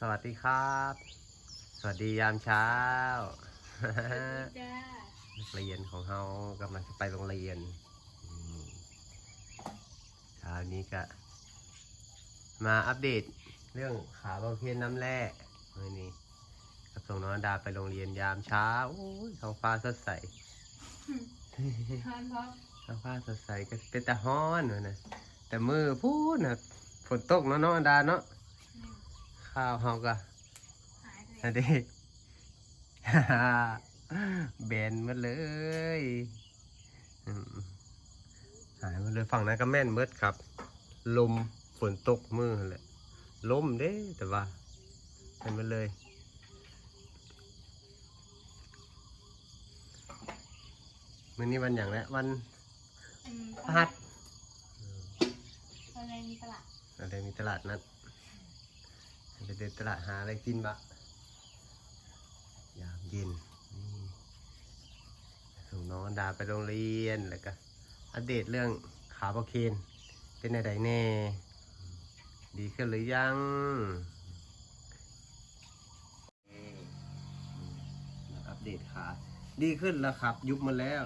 สวัสดีครับ สวัสดียามเช้าจ้านักเรียนของเรากำลังจะไปโรงเรียนอืมเช้านี้ก็มาอัปเดตเรื่องขาบางเพียนน้ำแร่เมื่อนี้กับส่งน้องดาไปโรงเรียนยามเช้าโอ้ยท้องฟ้าสดใสทานพร้อมท้องฟ้าสดใสก็เป็นแต่ฮ้อนเลยนะแต่มือพูดนะฝนตกเนาะเนาะอันดาเนาะ ข้าวเฮาก็หายเลยอันนี้ แบนหมดเลยอืมหายหมดเลยฝั่งนั้นก็แม่นเมดครับ ลมฝนตกมือแหละลมเด้ แต่ว่าเป็นหมดเลย มื้อนี้วันอย่างแล้ววันอืมพฤหัสอะไรมีตลาด อะไรมีตลาดนัด ไปเดินตลาดหาอะไรกินบะยามเย็นนี่ส่งน้องดาไปโรงเรียนแล้วก็อัปเดตเรื่องขาบอเคนเป็นอะไรแน่ ดีขึ้นหรือยังอัปเดตขาดีขึ้นแล้วครับ ยุบมาแล้ว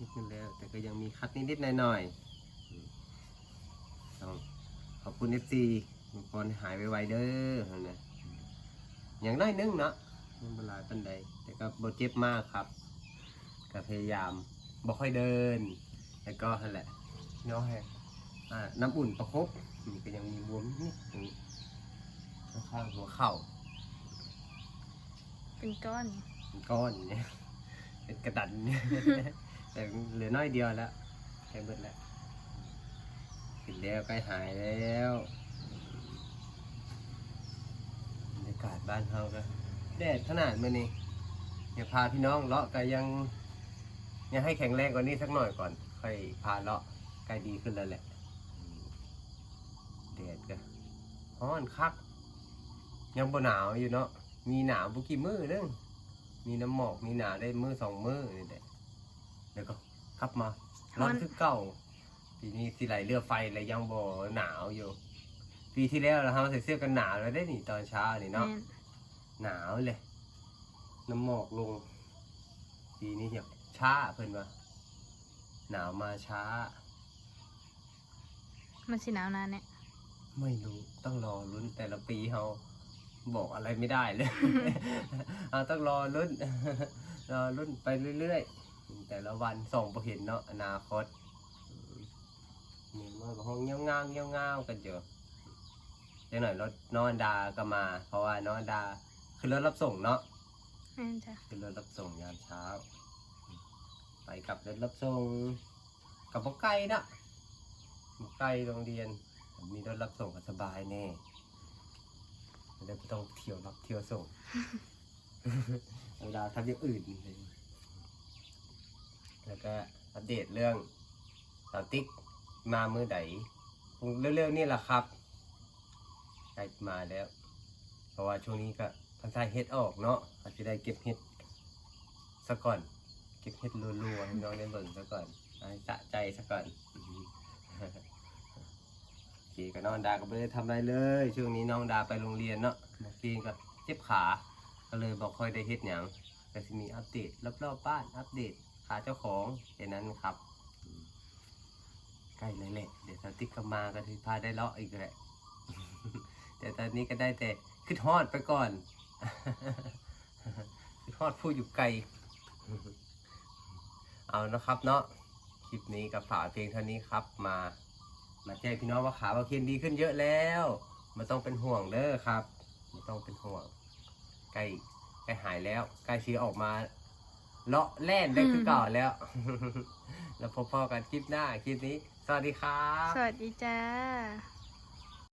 ยุบมาแล้ว แต่ก็ยังมีคัดนิดๆหน่อยๆต้องขอบคุณเอฟซี ทุกคนหายไวๆเด้อนะอย่างน้อยนึงเนาะไมันเป็นไรปันใดแต่ก็บเจ็บมากครับก็พยายามบ่ค่อยเดิน แล้วก็นั่นแหละเนาะให้อ่าน้ำอุ่นประคบนี่ก็ยังมีบวมนิดตรงนี้ข้างๆหัวเข่า เป็นก้อนเป็นก้อนอย่างเงี้ยเป็นกระดันเนี่ยแต่เหลือน้อยเดียวแล้วแค่เบิดแล้วปิดแล้วใกล้หายแล้วากาศบ้านเฮาก็แดดขนาดมื่อนี้อย่าพาพี่น้องเลาะก็ยังยังให้แข็งแรงกว่านี้สักหน่อยก่อน ค่อยพาเลาะใกล้ดีขึ้นแล้วแหละอืมแดดก็ร้อนคัก ยังบ่หนาวอยู่เนาะมีหนาวบุกี่มือนึงมีน้ำหมอกมีหนาวได้มือสองมือนี่แหละแล้วก็ขับมาร้อนคือเก่าปีนี้สิไหลเรือไฟเลยยังบ่หนาวอยู่ ปีที่แล้วเราทำใส่เสื้อกันหนาวแล้วได้นี่ตอนเช้านี่เนาะแม่นหนาวเลย น้ำหมอกลง ปีนี้อยากช้าเพิ่นว่าหนาวมาช้า มันสิหนาวนานเนี่ยไม่รู้ต้องรอลุ้นแต่ละปีเขาบอกอะไรไม่ได้เลย เอาต้องรอลุ้นรอลุ้นไปเรื่อยๆ แต่ละวันส่องไปเห็นเนาะอนาคตนี่มันก็ห้องเงี้ยวงาวเงี้ยวงาวกันเยอะ เดี๋ยวหน่อยรถนอนดาก็มา เพราะว่านอนดาคือรถรับส่งเนาะแม่นจ้ะขึ้นรถรับส่งยามเช้า ไปกับรถรับส่งกับพ่อไก่นะพ่อไก่โรงเรียน มีรถรับส่งก็สบายแน่ไม่ได้ต้องเที่ยวรับเที่ยวส่ง เวลาทำอย่างอื่นเลยแล้วก็อัปเดตเรื่องสาวติ๊กมามือไหนเร็วๆนี่แหละครับใก ล้มาแล้ว เพราะว่าช่วงนี้ก็พันธายเฮ็ดออกเนาะอาจจะได้เก็บเฮ็ดซะก่อน เก็บเฮ็ดรัวๆให้น้องได้เบิ่งซะก่อนให้สะใจซะก่อนอือฮึโอเคก็น้องดาก็ไม่ได้ทำอะไรเลย ช่วงนี้น้องดาไปโรงเรียนเนาะเมื่อกี้ก็เจ็บขา ก็เลยบอกค่อยได้เฮ็ดหยังแต่สิมีอัปเดตรอบๆบ้านอัปเดตขาเจ้าของแค่นั้นครับใกล้เลยแหละเดี๋ยวสติ๊กก็มาก็ถือพาได้เลาะอีกแหละ แต่ตอนนี้ก็ได้แต่ขึ้นฮอดไปก่อนขึ้นฮอดผู้อยู่ไกล เอานะครับเนาะ คลิปนี้กับฝากเพียงเท่านี้ครับ มา มาแจ้งพี่น้องว่าขาบาเคนดีขึ้นเยอะแล้วไม่ต้องเป็นห่วงเด้อครับไม่ต้องเป็นห่วง ใกล้ใกล้หายแล้ว ใกล้ชีออกมาเลาะแล่นได้คือเก่าแล้ว แล้วพบๆกันคลิปหน้าคลิปนี้ สวัสดีครับ สวัสดีจ้า